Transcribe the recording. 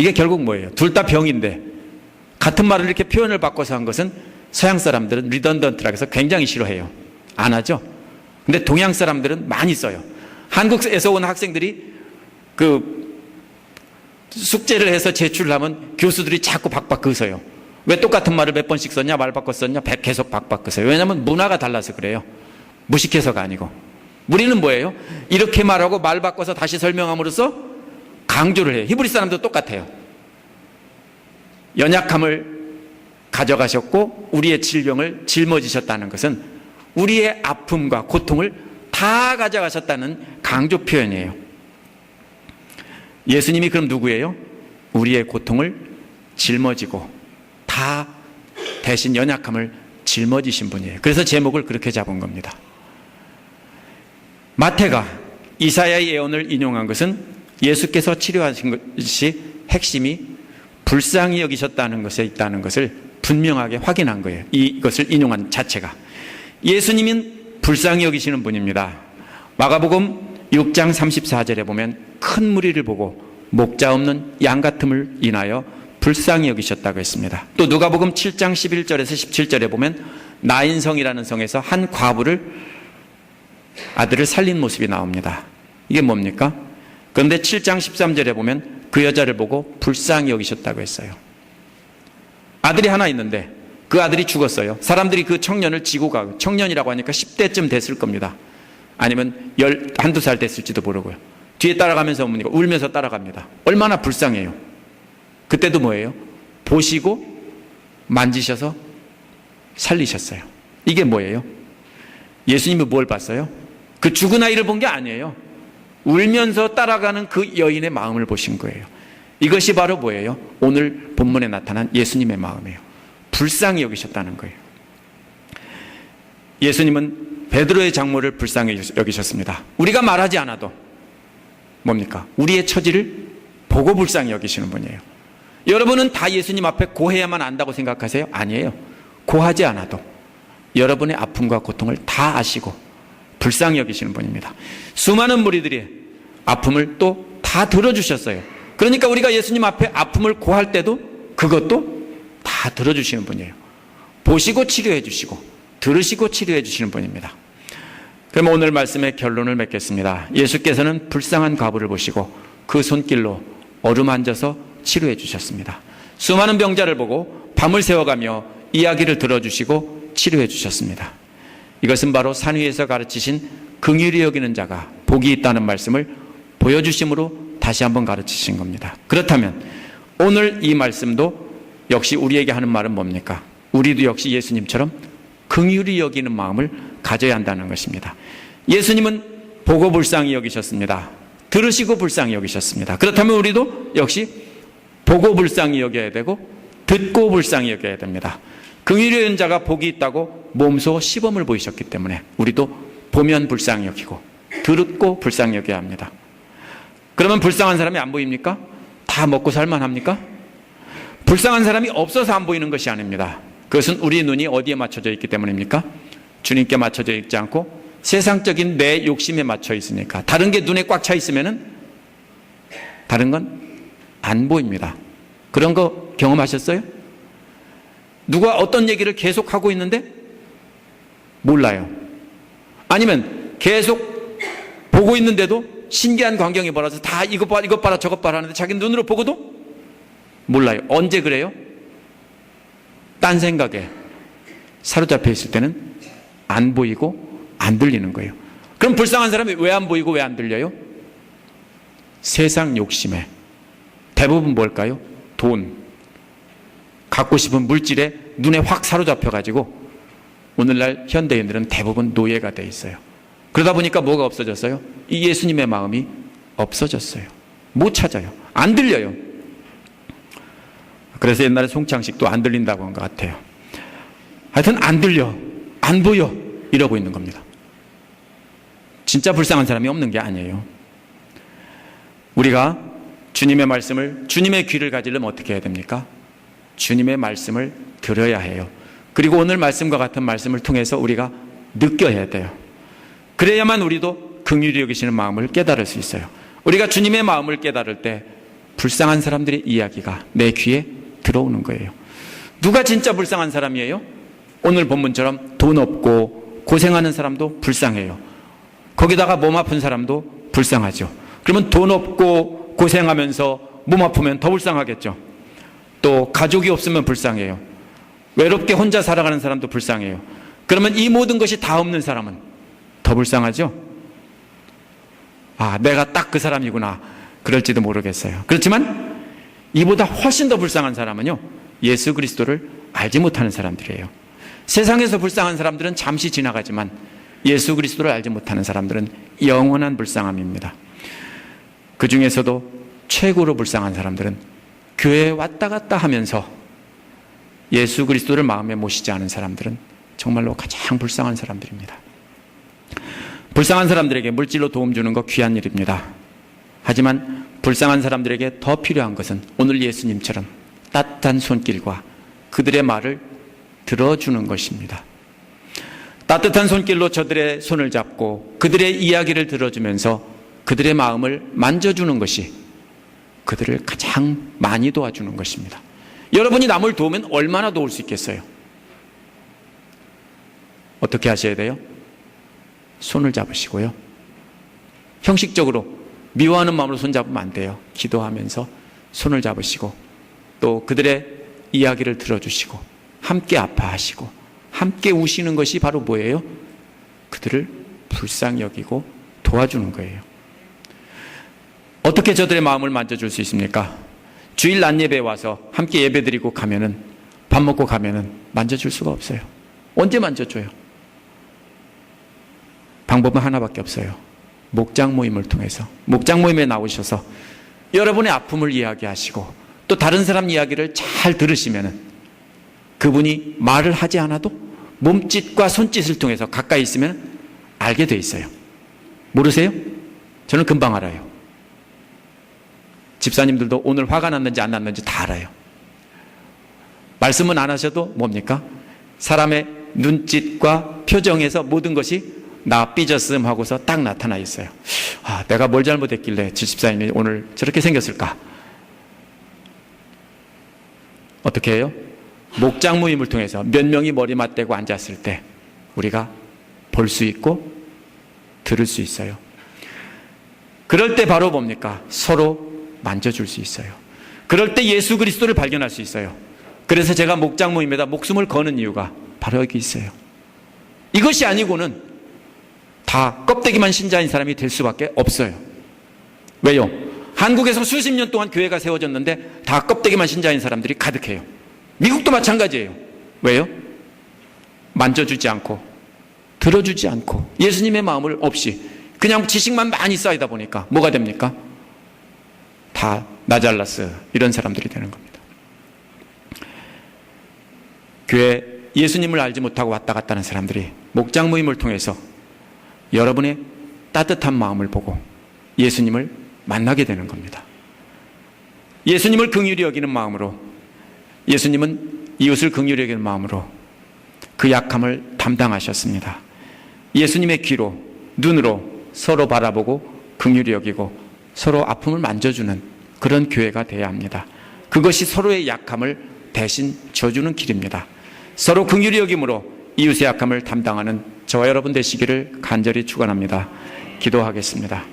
이게 결국 뭐예요? 둘 다 병인데 같은 말을 이렇게 표현을 바꿔서 한 것은 서양 사람들은 리던던트라고 해서 굉장히 싫어해요. 안 하죠? 근데 동양 사람들은 많이 써요. 한국에서 온 학생들이 그 숙제를 해서 제출을 하면 교수들이 자꾸 박박 긋어요. 왜 똑같은 말을 몇 번씩 썼냐, 말 바꿔 썼냐, 배- 계속 박박 긋어요. 왜냐하면 문화가 달라서 그래요. 무식해서가 아니고. 우리는 뭐예요? 이렇게 말하고 말 바꿔서 다시 설명함으로써 강조를 해요. 히브리 사람도 똑같아요. 연약함을 가져가셨고 우리의 질병을 짊어지셨다는 것은 우리의 아픔과 고통을 다 가져가셨다는 강조 표현이에요. 예수님이 그럼 누구예요? 우리의 고통을 짊어지고 다 대신 연약함을 짊어지신 분이에요. 그래서 제목을 그렇게 잡은 겁니다. 마태가 이사야의 예언을 인용한 것은 예수께서 치료하신 것이 핵심이 불쌍히 여기셨다는 것에 있다는 것을 분명하게 확인한 거예요. 이것을 인용한 자체가. 예수님은 불쌍히 여기시는 분입니다. 마가복음 6장 34절에 보면 큰 무리를 보고 목자 없는 양 같음을 인하여 불쌍히 여기셨다고 했습니다. 또 누가복음 7장 11절에서 17절에 보면 나인성이라는 성에서 한 과부를 아들을 살린 모습이 나옵니다. 이게 뭡니까? 그런데 7장 13절에 보면 그 여자를 보고 불쌍히 여기셨다고 했어요. 아들이 하나 있는데 그 아들이 죽었어요. 사람들이 그 청년을 지고 가고 청년이라고 하니까 10대쯤 됐을 겁니다. 아니면 열, 한두 살 됐을지도 모르고요. 뒤에 따라가면서 어머니가 울면서 따라갑니다. 얼마나 불쌍해요. 그때도 뭐예요? 보시고 만지셔서 살리셨어요. 이게 뭐예요? 예수님이 뭘 봤어요? 그 죽은 아이를 본 게 아니에요. 울면서 따라가는 그 여인의 마음을 보신 거예요. 이것이 바로 뭐예요? 오늘 본문에 나타난 예수님의 마음이에요. 불쌍히 여기셨다는 거예요. 예수님은 베드로의 장모를 불쌍히 여기셨습니다. 우리가 말하지 않아도 뭡니까? 우리의 처지를 보고 불쌍히 여기시는 분이에요. 여러분은 다 예수님 앞에 고해야만 안다고 생각하세요? 아니에요. 고하지 않아도 여러분의 아픔과 고통을 다 아시고 불쌍히 여기시는 분입니다. 수많은 무리들이 아픔을 또 다 들어주셨어요. 그러니까 우리가 예수님 앞에 아픔을 고할 때도 그것도 다 들어주시는 분이에요. 보시고 치료해 주시고 들으시고 치료해 주시는 분입니다. 그럼 오늘 말씀의 결론을 맺겠습니다. 예수께서는 불쌍한 과부를 보시고 그 손길로 어루만져서 치료해 주셨습니다. 수많은 병자를 보고 밤을 새워가며 이야기를 들어주시고 치료해 주셨습니다. 이것은 바로 산 위에서 가르치신 긍휼히 여기는 자가 복이 있다는 말씀을 보여주심으로 다시 한번 가르치신 겁니다. 그렇다면 오늘 이 말씀도 역시 우리에게 하는 말은 뭡니까? 우리도 역시 예수님처럼 긍휼히 여기는 마음을 가져야 한다는 것입니다. 예수님은 보고 불쌍히 여기셨습니다. 들으시고 불쌍히 여기셨습니다. 그렇다면 우리도 역시 보고 불쌍히 여겨야 되고 듣고 불쌍히 여겨야 됩니다. 긍휼히 여는 자가 복이 있다고 몸소 시범을 보이셨기 때문에 우리도 보면 불쌍히 여기고 듣고 불쌍히 여겨야 합니다. 그러면 불쌍한 사람이 안 보입니까? 다 먹고 살만 합니까? 불쌍한 사람이 없어서 안 보이는 것이 아닙니다. 그것은 우리 눈이 어디에 맞춰져 있기 때문입니까? 주님께 맞춰져 있지 않고 세상적인 내 욕심에 맞춰 있으니까 다른 게 눈에 꽉 차 있으면은 다른 건 안 보입니다. 그런 거 경험하셨어요? 누가 어떤 얘기를 계속 하고 있는데 몰라요. 아니면 계속 보고 있는데도 신기한 광경이 벌어서 다 이것 봐, 이것 봐라, 저것 봐라 하는데 자기 눈으로 보고도 몰라요. 언제 그래요? 딴 생각에 사로잡혀 있을 때는 안 보이고 안 들리는 거예요. 그럼 불쌍한 사람이 왜 안 보이고 왜 안 들려요? 세상 욕심에 대부분 뭘까요? 돈, 갖고 싶은 물질에 눈에 확 사로잡혀 가지고 오늘날 현대인들은 대부분 노예가 돼 있어요. 그러다 보니까 뭐가 없어졌어요? 이 예수님의 마음이 없어졌어요. 못 찾아요. 안 들려요. 그래서 옛날에 송창식도 안 들린다고 한 것 같아요. 하여튼 안 들려, 안 보여 이러고 있는 겁니다. 진짜 불쌍한 사람이 없는 게 아니에요. 우리가 주님의 말씀을 주님의 귀를 가지려면 어떻게 해야 됩니까? 주님의 말씀을 들어야 해요. 그리고 오늘 말씀과 같은 말씀을 통해서 우리가 느껴야 돼요. 그래야만 우리도 긍휼히 여기시는 마음을 깨달을 수 있어요. 우리가 주님의 마음을 깨달을 때 불쌍한 사람들의 이야기가 내 귀에 들어오는 거예요. 누가 진짜 불쌍한 사람이에요? 오늘 본문처럼 돈 없고 고생하는 사람도 불쌍해요. 거기다가 몸 아픈 사람도 불쌍하죠. 그러면 돈 없고 고생하면서 몸 아프면 더 불쌍하겠죠. 또 가족이 없으면 불쌍해요. 외롭게 혼자 살아가는 사람도 불쌍해요. 그러면 이 모든 것이 다 없는 사람은 더 불쌍하죠? 아, 내가 딱 그 사람이구나. 그럴지도 모르겠어요. 그렇지만 이보다 훨씬 더 불쌍한 사람은요. 예수 그리스도를 알지 못하는 사람들이에요. 세상에서 불쌍한 사람들은 잠시 지나가지만 예수 그리스도를 알지 못하는 사람들은 영원한 불쌍함입니다. 그 중에서도 최고로 불쌍한 사람들은 교회에 왔다 갔다 하면서 예수 그리스도를 마음에 모시지 않은 사람들은 정말로 가장 불쌍한 사람들입니다. 불쌍한 사람들에게 물질로 도움 주는 거 귀한 일입니다. 하지만 불쌍한 사람들에게 더 필요한 것은 오늘 예수님처럼 따뜻한 손길과 그들의 말을 들어주는 것입니다. 따뜻한 손길로 저들의 손을 잡고 그들의 이야기를 들어주면서 그들의 마음을 만져주는 것이 그들을 가장 많이 도와주는 것입니다. 여러분이 남을 도우면 얼마나 도울 수 있겠어요? 어떻게 하셔야 돼요? 손을 잡으시고요. 형식적으로 미워하는 마음으로 손 잡으면 안 돼요. 기도하면서 손을 잡으시고 또 그들의 이야기를 들어주시고 함께 아파하시고 함께 우시는 것이 바로 뭐예요? 그들을 불쌍히 여기고 도와주는 거예요. 어떻게 저들의 마음을 만져줄 수 있습니까? 주일 낮 예배에 와서 함께 예배 드리고 가면은 밥 먹고 가면은 만져줄 수가 없어요. 언제 만져줘요? 방법은 하나밖에 없어요. 목장 모임을 통해서 목장 모임에 나오셔서 여러분의 아픔을 이야기하시고 또 다른 사람 이야기를 잘 들으시면은 그분이 말을 하지 않아도 몸짓과 손짓을 통해서 가까이 있으면 알게 돼 있어요. 모르세요? 저는 금방 알아요. 집사님들도 오늘 화가 났는지 안 났는지 다 알아요. 말씀은 안 하셔도 뭡니까? 사람의 눈짓과 표정에서 모든 것이 나 삐졌음 하고서 딱 나타나 있어요. 아, 내가 뭘 잘못했길래 집사님이 오늘 저렇게 생겼을까? 어떻게 해요? 목장 모임을 통해서 몇 명이 머리 맞대고 앉았을 때 우리가 볼 수 있고 들을 수 있어요. 그럴 때 바로 뭡니까? 서로 만져줄 수 있어요. 그럴 때 예수 그리스도를 발견할 수 있어요. 그래서 제가 목장 모임에다 목숨을 거는 이유가 바로 여기 있어요. 이것이 아니고는 다 껍데기만 신자인 사람이 될 수밖에 없어요. 왜요? 한국에서 수십 년 동안 교회가 세워졌는데 다 껍데기만 신자인 사람들이 가득해요. 미국도 마찬가지예요. 왜요? 만져주지 않고, 들어주지 않고, 예수님의 마음을 없이, 그냥 지식만 많이 쌓이다 보니까 뭐가 됩니까? 다 나잘라스, 이런 사람들이 되는 겁니다. 교회 예수님을 알지 못하고 왔다 갔다 하는 사람들이 목장 모임을 통해서 여러분의 따뜻한 마음을 보고 예수님을 만나게 되는 겁니다. 예수님을 긍휼히 여기는 마음으로 예수님은 이웃을 긍휼히 여기는 마음으로 그 약함을 담당하셨습니다. 예수님의 귀로 눈으로 서로 바라보고 긍휼히 여기고 서로 아픔을 만져주는 그런 교회가 되어야 합니다. 그것이 서로의 약함을 대신 져주는 길입니다. 서로 긍휼히 여김으로 이웃의 약함을 담당하는 저와 여러분 되시기를 간절히 축원합니다. 기도하겠습니다.